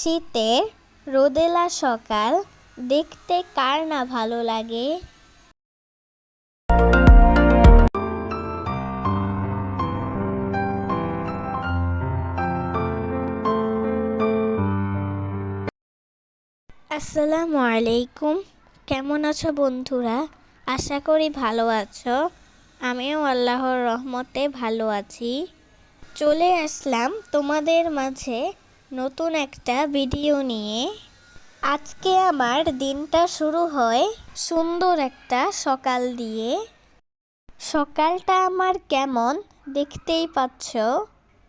শীতের রোদেলা সকাল, দেখতে কার না ভালো লাগে? আসসালামু আলাইকুম। কেমন আছো বন্ধুরা? আশা করি ভালো আছো। আমিও আল্লাহর রহমতে ভালো আছি। চলে আসলাম তোমাদের মাঝে নতুন একটা ভিডিও নিয়ে আজকে আমার দিনটা শুরু হয় সুন্দর একটা সকাল দিয়ে। সকালটা আমার কেমন দেখতেই পাচ্ছ?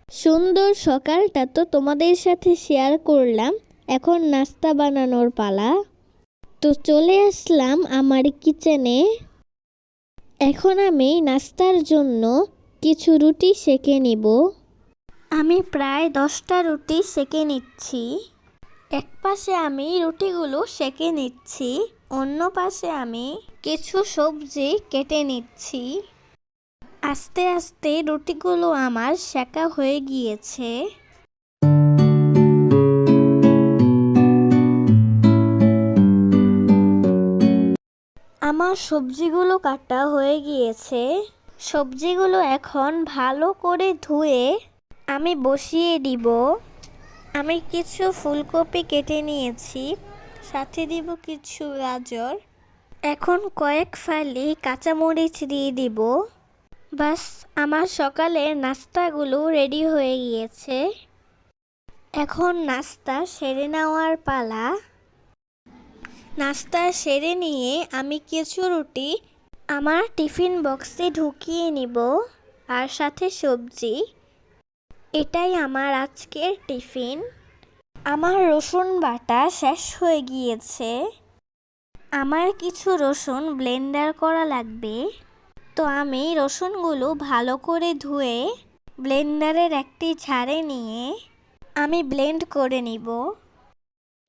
সুন্দর সকালটা তো তোমাদের সাথে শেয়ার করলাম, এখন নাস্তা বানানোর পালা। তো চলে আসলাম আমার কিচেনে এখন আমি নাস্তার জন্য কিছু রুটি সেকে নিব। আমি প্রায় দশটা রুটি সেকে নিচ্ছি। এক পাশে আমি রুটিগুলো সেকে নিচ্ছি, অন্য পাশে আমি কিছু সবজি কেটে নিচ্ছি। আস্তে আস্তে রুটিগুলো আমার সেকা হয়ে গিয়েছে। আমার সবজিগুলো কাটা হয়ে গিয়েছে। সবজিগুলো এখন ভালো করে ধুয়ে আমি বসিয়ে দিব। আমি কিছু ফুলকপি কেটে নিয়েছি, সাথে দিব কিছু গাজর। এখন কয়েক ফালি কাঁচামরিচ দিয়ে দিব। বাস, আমার সকালের নাস্তাগুলো রেডি হয়ে গিয়েছে। এখন নাস্তা সেরে নেওয়ার পালা। নাস্তা সেরে নিয়ে আমি কিছু রুটি আমার টিফিন বক্সে ঢুকিয়ে নিব, আর সাথে সবজি। এটাই আমার আজকের টিফিন। আমার রসুন বাটা শেষ হয়ে গিয়েছে। আমার কিছু রসুন ব্লেন্ডার করা লাগবে। তো আমি রসুনগুলো ভালো করে ধুয়ে ব্লেন্ডারের একটি ঝাড়ে নিয়ে আমি ব্লেন্ড করে নিব।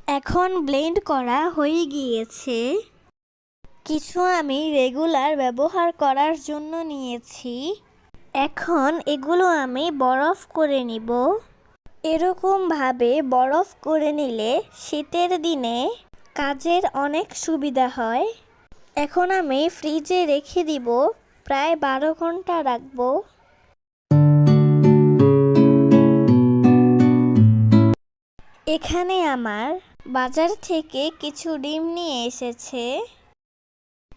এখন ব্লেন্ড করা হয়ে গিয়েছে। কিছু আমি রেগুলার ব্যবহার করার জন্য নিয়েছি। এখন এগুলো আমি বরফ করে নিব। এরকমভাবে বরফ করে নিলে শীতের দিনে কাজের অনেক সুবিধা হয়। এখন আমি ফ্রিজে রেখে দিব, প্রায় বারো ঘণ্টা রাখব। এখানে আমার বাজার থেকে কিছু ডিম নিয়ে এসেছে।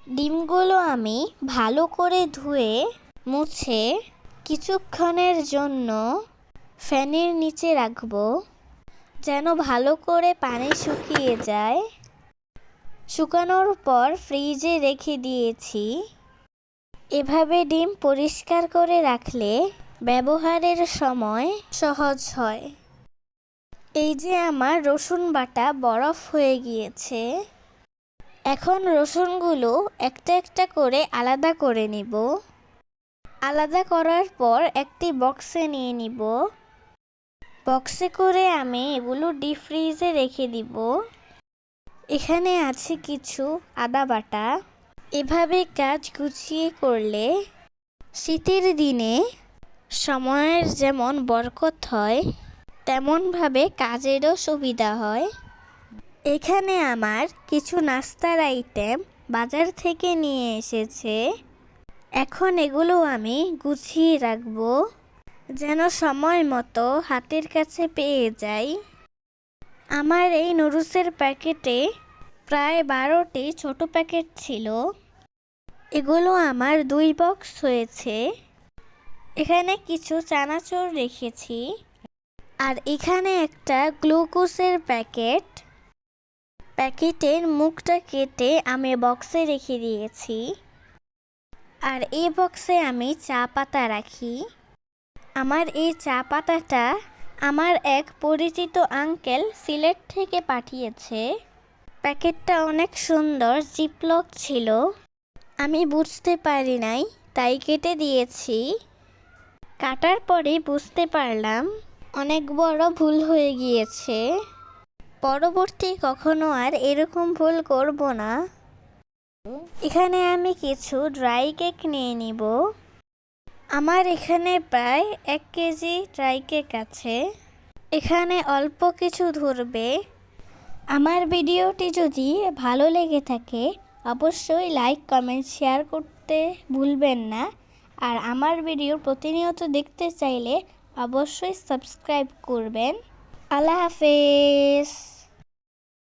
ডিমগুলো আমি ভালো করে ধুয়ে মুছে কিছুক্ষণের জন্য ফ্যানের নিচে রাখব, যেন ভালো করে পানি শুকিয়ে যায়। শুকানোর পর ফ্রিজে রেখে দিয়েছি। এভাবে ডিম পরিষ্কার করে রাখলে ব্যবহারের সময় সহজ হয়। এই যে আমার রসুন বাটা বরফ হয়ে গিয়েছে, এখন রসুনগুলো একটা একটা করে আলাদা করে নিব। আলাদা করার পর একটি বক্সে নিয়ে নিব। বক্সে করে আমি এগুলো ডিপ ফ্রিজে রেখে দিব। এখানে আছে কিছু আদা বাটা। এভাবে কাজ গুছিয়ে করলে শীতের দিনে সময়ের যেমন বরকত হয়, তেমনভাবে কাজেরও সুবিধা হয়। এখানে আমার কিছু নাস্তার আইটেম বাজার থেকে নিয়ে এসেছে। এখন এগুলো আমি গুছিয়ে রাখব, যেন সময় মতো হাতের কাছে পেয়ে যাই। আমার এই নুডলসের প্যাকেটে প্রায় বারোটি ছোট প্যাকেট ছিল। এগুলো আমার দুই বক্স হয়েছে। এখানে কিছু চানাচুর রেখেছি। আর এখানে একটা গ্লুকোজের প্যাকেট। প্যাকেটের মুখটা কেটে আমি বক্সে রেখে দিয়েছি। আর এই বক্সে আমি চা পাতা রাখি। আমার এই চা পাতাটা আমার এক পরিচিত আঙ্কেল সিলেট থেকে পাঠিয়েছে। প্যাকেটটা অনেক সুন্দর, জিপলক ছিল। আমি বুঝতে পারি নাই, তাই কেটে দিয়েছি। কাটার পরে বুঝতে পারলাম, অনেক বড় ভুল হয়ে গিয়েছে। পরবর্তী কখনো আর এরকম ভুল করব না। এখানে আমি কিছু ড্রাই কেক নিয়ে নিব। আমার এখানে প্রায় এক কেজি ড্রাই কেক আছে। এখানে অল্প কিছু ধরবে। আমার ভিডিওটি যদি ভালো লেগে থাকে, অবশ্যই লাইক কমেন্ট শেয়ার করতে ভুলবেন না। আর আমার ভিডিও প্রতিনিয়ত দেখতে চাইলে অবশ্যই সাবস্ক্রাইব করবেন। আল্লাহ হাফেজ।